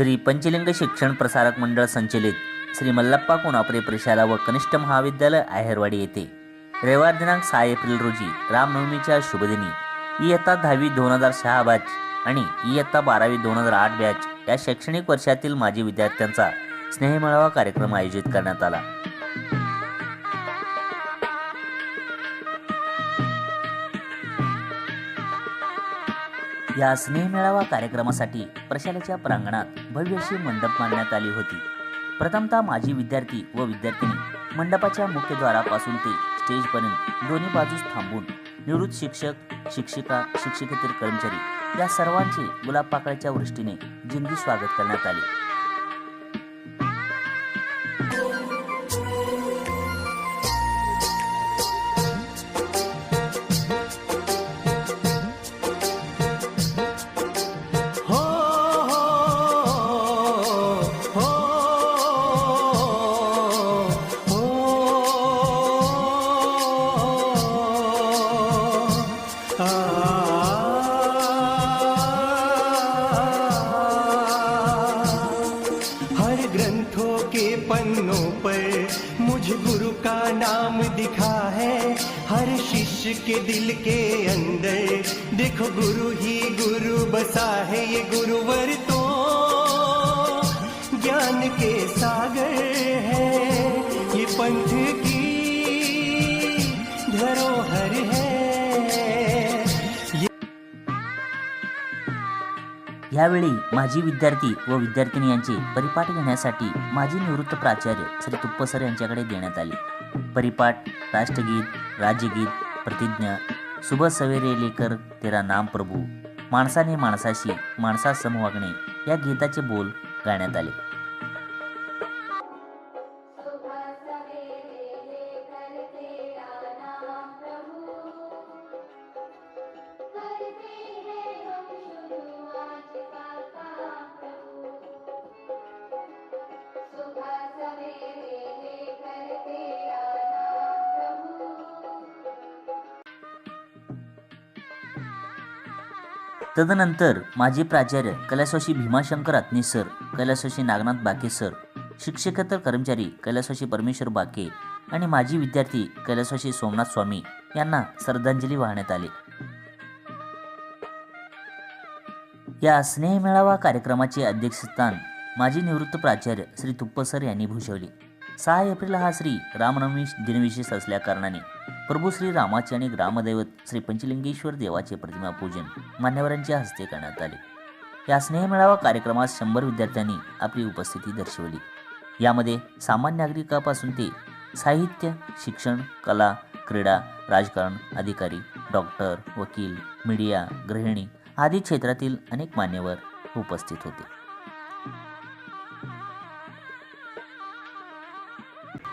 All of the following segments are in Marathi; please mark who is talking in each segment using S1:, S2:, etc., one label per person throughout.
S1: श्री पंचलिंग शिक्षण प्रसारक मंडळ संचलित श्री मल्लप्पा कोणापरे प्रशाला व कनिष्ठ महाविद्यालय आहेरवाडी येथे. रविवार दिनांक सहा एप्रिल रोजी रामनवमीच्या शुभदिनी इयत्ता दहावी दोन हजार सहा बॅच आणि इयत्ता बारावी दोन हजार आठ बॅच या शैक्षणिक वर्षातील माजी विद्यार्थ्यांचा स्नेहमेळावा कार्यक्रम आयोजित करण्यात आला. या स्नेहमेळावा कार्यक्रमासाठी प्रशालेच्या प्रांगणात भव्यशी मंडप मांडण्यात आली होती. प्रथमतः माजी विद्यार्थी व विद्यार्थिनी मंडपाच्या मुख्यद्वारापासून ते स्टेजपर्यंत दोन्ही बाजूस थांबून निवृत्त शिक्षक शिक्षिका शिक्षकेतर कर्मचारी या सर्वांचे गुलाब पाकळ्याच्या वृष्टीने जिंदी स्वागत करण्यात आले.
S2: के दिल के अंदर देखो गुरु ही गुरु बसा है ये गुरुवर तो। ज्ञान के सागर है ये पंथ की धरोहर है।
S1: यावेळी माजी विद्यार्थी व विद्यार्थिनी यांचे परिपाठ घेण्यासाठी माजी निवृत्त प्राचार्य श्री तुप्पसर यांच्याकडे देण्यात आले. परिपाठ राष्ट्रगीत राज्यगीत प्रतिज्ञा. सुबह सवेरे लेकर तेरा नाम प्रभू. माणसाने माणसाशी माणसा समवागणे या गीताचे बोल गाण्यात आले. तदनंतर माजी प्राचार्य कैलासवासी भीमाशंकर आत्नी सर कैलासवासी नागनाथ बाके सर शिक्षकेतर कर्मचारी कैलासवासी परमेश्वर बाके आणि माजी विद्यार्थी कैलासवासी सोमनाथ स्वामी यांना श्रद्धांजली वाहण्यात आली. या स्नेहमेळावा कार्यक्रमाचे अध्यक्षस्थान माजी निवृत्त प्राचार्य श्री तुप्प सर यांनी भूषवले. सहा एप्रिल हा श्री रामनवमी दिनविशेष असल्याकारणाने प्रभू श्री रामाचे आणि ग्रामदैवत श्री पंचलिंगेश्वर देवाचे प्रतिमा पूजन मान्यवरांच्या हस्ते करण्यात आले. या स्नेहमेळावा कार्यक्रमात शंभर विद्यार्थ्यांनी आपली उपस्थिती दर्शवली. यामध्ये सामान्य नागरिकापासून ते साहित्य शिक्षण कला क्रीडा राजकारण अधिकारी डॉक्टर वकील मीडिया गृहिणी आदी क्षेत्रातील अनेक मान्यवर उपस्थित होते.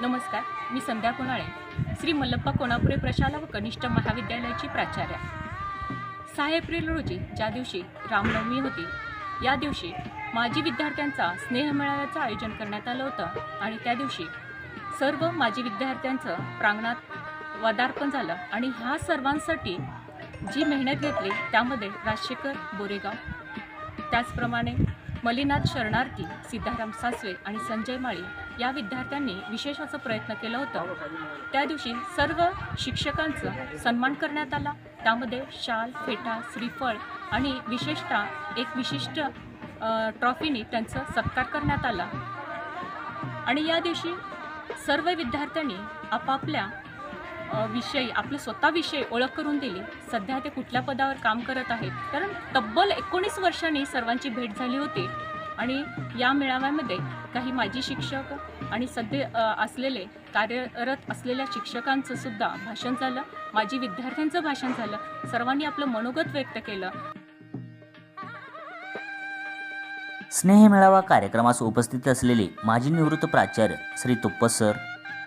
S3: नमस्कार मी संध्या कोणाळे श्री मल्लप्पा कोणापुरे प्रशाला व कनिष्ठ महाविद्यालयाची प्राचार्य. सहा एप्रिल रोजी ज्या दिवशी रामनवमी होती या दिवशी माजी विद्यार्थ्यांचा स्नेहमेळाव्याचं आयोजन करण्यात आलं होतं आणि त्या दिवशी सर्व माजी विद्यार्थ्यांचं प्रांगणात वदार्पण झालं आणि ह्या सर्वांसाठी जी मेहनत घेतली त्यामध्ये राजशेखर बोरेगाव त्याचप्रमाणे मलिनाथ शरणार्थी सिद्धाराम सासवे आणि संजय माळी या विद्यार्थ्यांनी विशेष असा प्रयत्न केला होता. त्या दिवशी सर्व शिक्षकांचं सन्मान करण्यात आला. त्यामध्ये शाल फेटा श्रीफळ आणि विशेषतः एक विशिष्ट ट्रॉफीने ट्रॉफीनी त्यांचा सत्कार करण्यात आला. आणि या दिवशी सर्व विद्यार्थ्यांनी आपापल्या विषयी विषयी स्वतः स्वतःविषयी ओळख करून दिली. सध्या ते कुठल्या पदावर काम करत आहेत. कारण तब्बल एकोणीस वर्षांनी सर्वांची भेट झाली होती. आणि या मेळाव्यामध्ये काही माजी शिक्षक आणि सध्या असलेले कार्यरत असलेल्या शिक्षकांचं सुद्धा भाषण झालं. माजी विद्यार्थ्यांचं भाषण झालं. सर्वांनी आपलं मनोगत व्यक्त केलं.
S1: स्नेह मेळावा कार्यक्रमास उपस्थित असलेले माजी निवृत्त प्राचार्य श्री तुप्प सर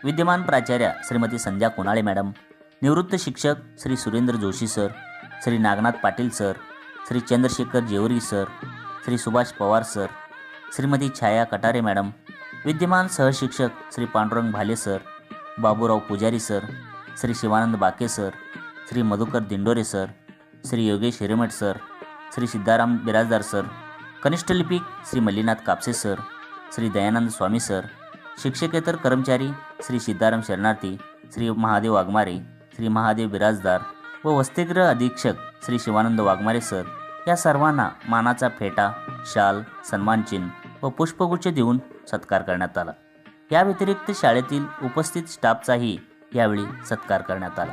S1: विद्यमान प्राचार्या श्रीमती संध्या कोणाळे मॅडम निवृत्त शिक्षक Shri Surendra Joshi sir Shri Nagnath Patil sir Shri Chandrashekhar Jewari sir Shri Subhash Pawar sir Shrimati Chhaya Katare madam विद्यमान सहशिक्षक Shri Pandurang Bhale sir Baburao Pujari sir Shri Shivanand Bake sir Shri Madhukar Dindore sir Shri Yogesh Hiremath sir Shri Siddharam Birajdar sir कनिष्ठ लिपिक श्री मल्लीनाथ कापसे सर श्री दयानंद स्वामी सर शिक्षकेतर कर्मचारी श्री सिद्धाराम शरणार्थी श्री महादेव वाघमारे श्री महादेव बिराजदार व वसतिगृह अधीक्षक श्री शिवानंद वाघमारे सर या सर्वांना मानाचा फेटा शाल सन्मानचिन्ह व पुष्पगुच्छ देऊन सत्कार करण्यात आला. या व्यतिरिक्त शाळेतील उपस्थित स्टाफचाही यावेळी सत्कार करण्यात आला.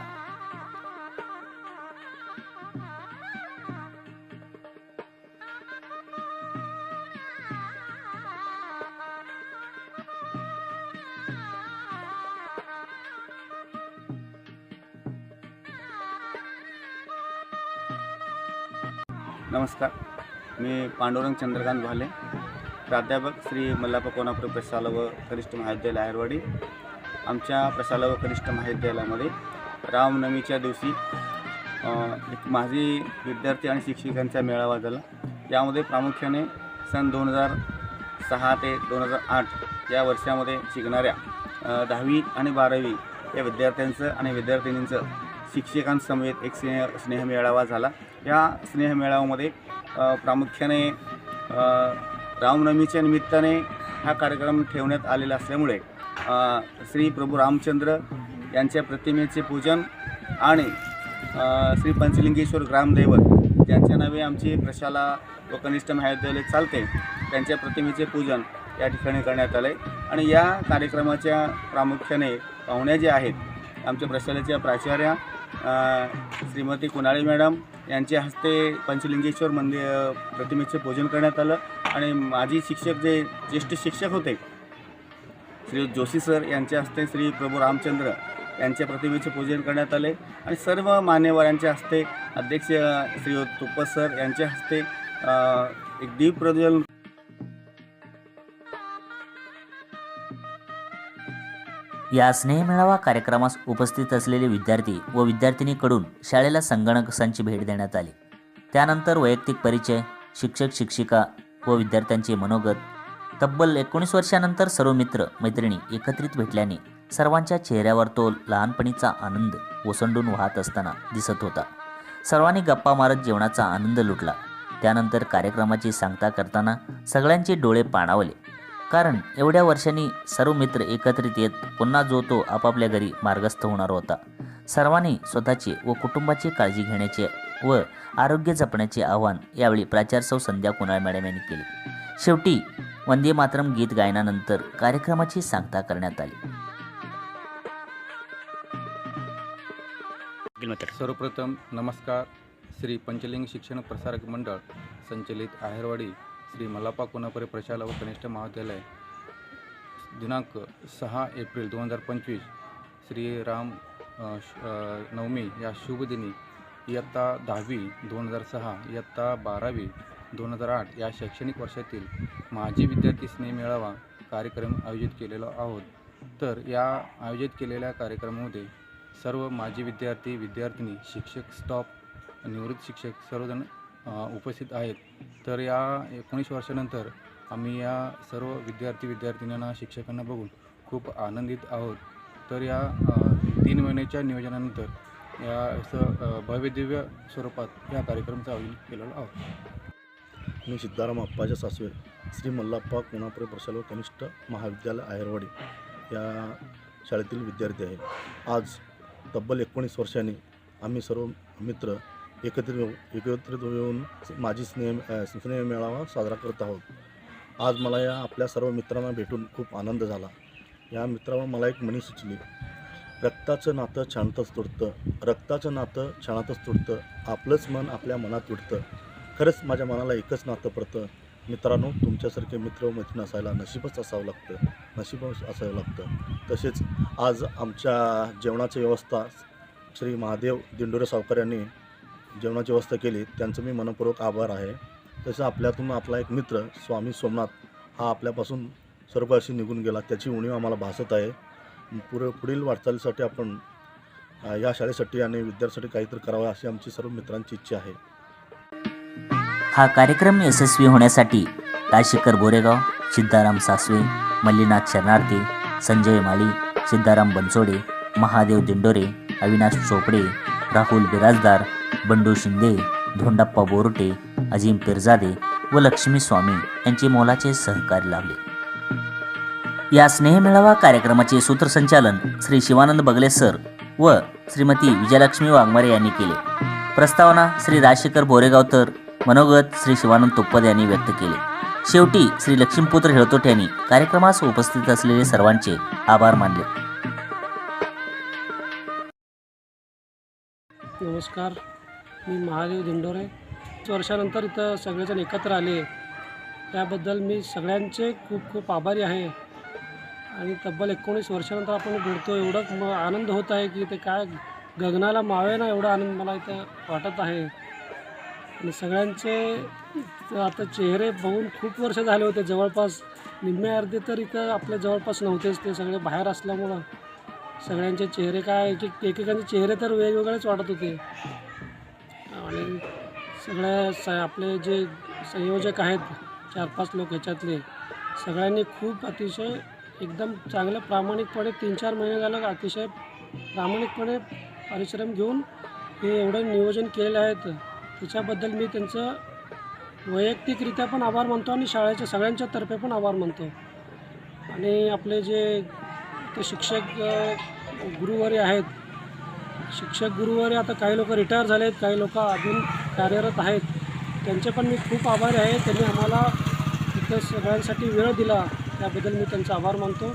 S4: मी पांडुरंग चंद्रकांत भाले प्राध्यापक श्री मल्लाप्पा कोणापुरे प्रशाला व कनिष्ठ महाविद्यालय आयरवाडी. आमच्या प्रशाला व कनिष्ठ महाविद्यालयामध्ये रामनवमीच्या दिवशी एक माझी विद्यार्थी आणि शिक्षकांचा मेळावा झाला. यामध्ये प्रामुख्याने सन दोन हजार सहा ते दोन हजार आठ या वर्षामध्ये शिकणाऱ्या दहावी आणि बारावी या विद्यार्थ्यांचं आणि विद्यार्थिनींचं शिक्षकांसमवेत एक स्नेह स्नेह मेळावा झाला. या स्नेहमेळाव्यामध्ये प्रामुख्याने रामनवमीच्या निमित्ताने हा कार्यक्रम ठेवण्यात आलेला असल्यामुळे श्री प्रभू रामचंद्र यांच्या प्रतिमेचे पूजन आणि श्री पंचलिंगेश्वर ग्रामदैवत ज्यांच्या नावे आमची प्रशाला व कनिष्ठ महाविद्यालय चालते त्यांच्या प्रतिमेचे पूजन या ठिकाणी करण्यात आले. आणि या कार्यक्रमाच्या प्रामुख्याने पाहुण्या ज्या आहेत आमच्या प्रशालेच्या प्राचार्या श्रीमती कुणाळी मॅडम यांच्या हस्ते पंचलिंगेश्वर मंदिर प्रतिमेचे पूजन करण्यात आलं आणि माजी शिक्षक जे ज्येष्ठ शिक्षक होते श्री जोशी सर यांच्या हस्ते श्री प्रभू रामचंद्र यांच्या प्रतिमेचे पूजन करण्यात आले आणि सर्व मान्यवरांच्या हस्ते अध्यक्ष श्री तुप्पत सर यांच्या हस्ते एक दीप प्रज्वलन
S1: या स्नेहमेळावा कार्यक्रमास उपस्थित असलेले विद्यार्थी व विद्यार्थिनीकडून शाळेला संगणक भेट देण्यात आली. त्यानंतर वैयक्तिक परिचय शिक्षक शिक्षिका व विद्यार्थ्यांचे मनोगत तब्बल एकोणीस वर्षानंतर सर्व मित्र मैत्रिणी एकत्रित भेटल्याने सर्वांच्या चेहऱ्यावर तो लहानपणीचा आनंद ओसंडून वाहत असताना दिसत होता. सर्वांनी गप्पा मारत जेवणाचा आनंद लुटला. त्यानंतर कार्यक्रमाची सांगता करताना सगळ्यांचे डोळे पाणावले. कारण एवढ्या वर्षांनी सर्व मित्र एकत्रित येत पुन्हा जो तो आपापल्या घरी मार्गस्थ होणार होता. सर्वांनी स्वतःची व कुटुंबाची काळजी घेण्याचे व आरोग्य जपण्याचे आवाहन यावेळी प्राचार्य संध्या कुणाळ मॅडम यांनी केले. शेवटी वंदे मातरम गीत गायनानंतर कार्यक्रमाची सांगता करण्यात आली.
S5: सर्वप्रथम नमस्कार. श्री पंचलिंग शिक्षण प्रसारक मंडळ संचलित आहेरवाडी श्री मल्लाप्पा कोणापुरे प्रशाला व कनिष्ठ महाविद्यालय दिनांक सहा एप्रिल दोन हजार पंचवीस श्रीराम श- नवमी या शुभदिनी इयत्ता दहावी दोन हजार सहा इयत्ता बारावी दोन हजार आठ या शैक्षणिक वर्षातील माजी विद्यार्थी स्नेह मेळावा कार्यक्रम आयोजित केलेला आहोत. तर या आयोजित केलेल्या कार्यक्रमामध्ये सर्व माजी विद्यार्थी विद्यार्थिनी शिक्षक स्टॉप निवृत्त शिक्षक सर्वजण उपस्थित आहेत. तर या एकोणीस वर्षानंतर आम्ही या सर्व विद्यार्थी विद्यार्थिनींना शिक्षकांना बघून खूप आनंदित आहोत. तर या तीन महिन्याच्या नियोजनानंतर या असं भव्यदिव्य स्वरूपात या कार्यक्रमाचं आयोजन केलेलं आहोत.
S6: मी सिद्धाराम अप्पाच्या सासवे श्री मल्लाप्पा कोणापुरे प्रशाल कनिष्ठ महाविद्यालय आहेरवाडी या शाळेतील विद्यार्थी आहे. आज तब्बल एकोणीस वर्षांनी आम्ही सर्व मित्र एकत्रित येऊ एकत्रित येऊन माझी स्नेह स्नेह मेळावा साजरा करत आहोत. आज मला या आपल्या सर्व मित्रांना भेटून खूप आनंद झाला. या मित्रावर मला एक म्हणी सुचली. रक्ताचं नातं छानतच तुटतं. रक्ताचं नातं छानातच तुटतं. आपलंच मन आपल्या मनात तुटतं खरंच माझ्या मनाला एकच नातं पडतं. मित्रांनो तुमच्यासारखे मित्र मैत्रीण असायला नशीबच असावं लागतं. नशीबच असावं लागतं. तसेच आज आमच्या जेवणाची व्यवस्था श्री महादेव दिंडोरे सावकर यांनी जेवणाची व्यवस्था केली त्यांचं मी मनपूर्वक आभार आहे. तसं आपल्यातून आपला एक मित्र स्वामी सोमनाथ हा आपल्यापासून सर्वशी निघून गेला. त्याची उणीव आम्हाला भासत आहे. पुढे पुढील वाटचालीसाठी आपण या शाळेसाठी आणि विद्यार्थ्यांसाठी काहीतरी करावं अशी आमची सर्व मित्रांची इच्छा आहे.
S1: हा कार्यक्रम यशस्वी होण्यासाठी राजशेखर बोरेगाव सिद्धाराम सासवे मल्लीनाथ शरणार्थी संजय माळी सिद्धाराम बनसोडे महादेव दिंडोरे अविनाश चोपडे राहुल बिराजदार बंडू शिंदे धोंडाप्पा बोरटे अजिम पिरजादे व लक्ष्मी स्वामी यांचे मोलाचे सहकार्य लाभले. या स्नेहमेळावा कार्यक्रमाचे सूत्रसंचालन श्री शिवानंद बगले सर व श्रीमती विजयलक्ष्मी वाघमारे यांनी केले. प्रस्तावना श्री राजशेखर बोरेगावकर मनोगत श्री शिवानंद तुप्पद यांनी व्यक्त केले. शेवटी श्री लक्ष्मीपुत्र हेळतोट यांनी कार्यक्रमास उपस्थित असलेले सर्वांचे आभार मानले.
S7: नमस्कार. मी महादेव दिंडोरे. वर्षानंतर इथं सगळेजण एकत्र आले. त्याबद्दल मी सगळ्यांचे खूप खूप आभारी आहे. आणि तब्बल एकोणीस वर्षानंतर आपण घडतो एवढं म आनंद होत आहे की ते काय गगनाला मावे ना एवढा आनंद मला इथं वाटत आहे. आणि सगळ्यांचे आता चेहरे बघून खूप वर्ष झाले होते. जवळपास निम्मे अर्धे तर इथं आपल्या जवळपास नव्हतेच ते सगळे बाहेर असल्यामुळं. सगळ्यांचे चेहरे काय एक एक एकेकांचे चेहरे तर वेगवेगळेच वाटत होते. आणि सगळ्या स आपले जे संयोजक आहेत चार पाच लोक ह्याच्यातले सगळ्यांनी खूप अतिशय एकदम चांगलं प्रामाणिकपणे तीन चार महिने झालं अतिशय प्रामाणिकपणे परिश्रम घेऊन हे एवढं नियोजन केलेलं आहेत. त्याच्याबद्दल मी त्यांचं वैयक्तिकरित्या पण आभार मानतो आणि शाळेच्या सगळ्यांच्या तर्फे पण आभार मानतो. आणि आपले जे ते शिक्षक गुरुवारी आहेत शिक्षक गुरुवारी आता काही लोक रिटायर झाले आहेत काही लोक अजून कार्यरत आहेत. त्यांचे पण मी खूप आभारी आहे. त्यांनी आम्हाला इथं सगळ्यांसाठी वेळ दिला. त्याबद्दल मी त्यांचा आभार मानतो.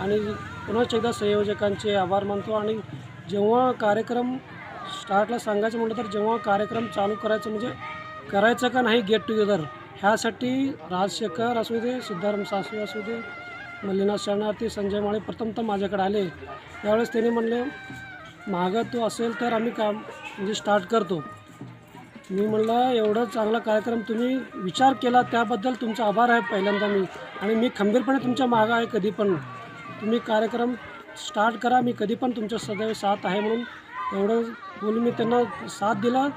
S7: आणि पुन्हा एकदा संयोजकांचे आभार मानतो. आणि जेव्हा कार्यक्रम स्टार्टला सांगायचं म्हटलं तर जेव्हा कार्यक्रम चालू करायचं म्हणजे करायचं का नाही गेट टुगेदर ह्यासाठी राजशेखर असू दे सिद्धाराम सासवे असू दे मल्लीनाथ शरणार्थी संजय माळे प्रथमतः माझ्याकडे आले. त्यावेळेस त्यांनी म्हणले मागं तो असेल तर आम्ही काम म्हणजे स्टार्ट करतो. मी म्हणलं एवढं चांगला कार्यक्रम तुम्ही विचार केला त्याबद्दल तुमचा आभार आहे पहिल्यांदा मी. आणि मी खंबीरपणे तुमच्या मागं आहे कधी पण. तुम्ही कार्यक्रम स्टार्ट करा मी कधी पण तुमच्या सदैव साथ आहे म्हणून. एवढं बोलून मी त्यांना साथ दिला.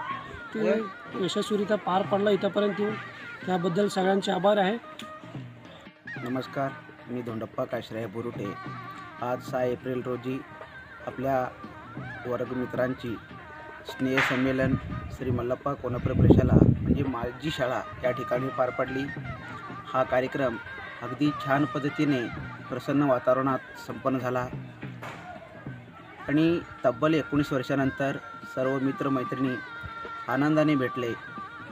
S7: ते यशस्वीरित्या पार पडला इथंपर्यंत येऊन. त्याबद्दल सगळ्यांचे आभार आहे.
S8: नमस्कार. मी धोंडप्पा काशराय बुरुटे. आज सहा एप्रिल रोजी आपल्या वर्गमित्रांची स्नेहसंमेलन श्री मल्लप्पा कोनप्रे प्रशाला म्हणजे माझी शाळा या ठिकाणी पार पडली. हा कार्यक्रम अगदी छान पद्धतीने प्रसन्न वातावरणात संपन्न झाला. आणि तब्बल एकोणीस वर्षानंतर सर्व मित्रमैत्रिणी आनंदाने भेटले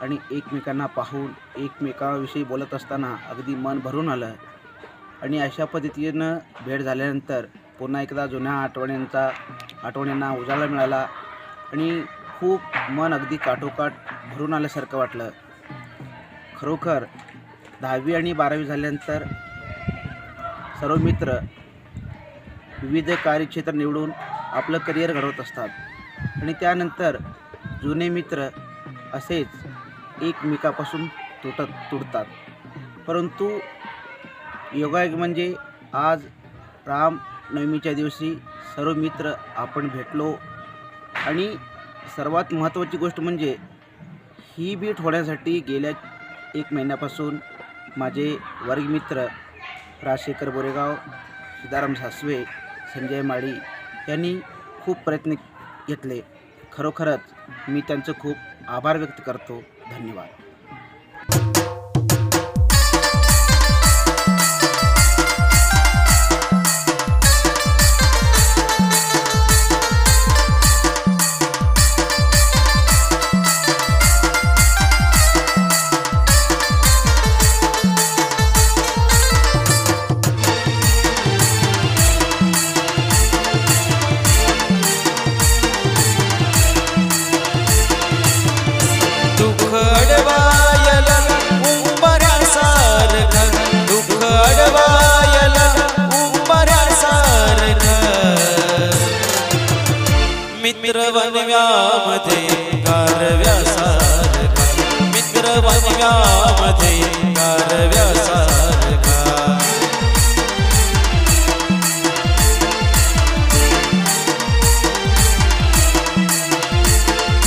S8: आणि एकमेकांना पाहून एकमेकाविषयी बोलत असताना अगदी मन भरून आलं. आणि अशा पद्धतीनं भेट झाल्यानंतर पुन्हा एकदा जुन्या आठवणींचा आठवणींना उजाळा मिळाला आणि खूप मन अगदी काठोकाठ भरून आल्यासारखं वाटलं. खरोखर दहावी आणि बारावी झाल्यानंतर सर्व मित्र विविध कार्यक्षेत्र निवडून आपलं करिअर घडवत असतात आणि त्यानंतर जुने मित्र असेच एकमेकापासून तुटत तुटतात. परंतु योगायोग म्हणजे आज रामनवमीच्या दिवशी सर्व मित्र आपण भेटलो. आणि सर्वात महत्त्वाची गोष्ट म्हणजे ही बीट होण्यासाठी गेल्या एक महिन्यापासून माझे वर्गमित्र राजशेखर बोरेगाव सीताराम सासवे संजय माळी यांनी खूप प्रयत्न घेतले. खरोखरच मी त्यांचं खूप आभार व्यक्त करतो. धन्यवाद.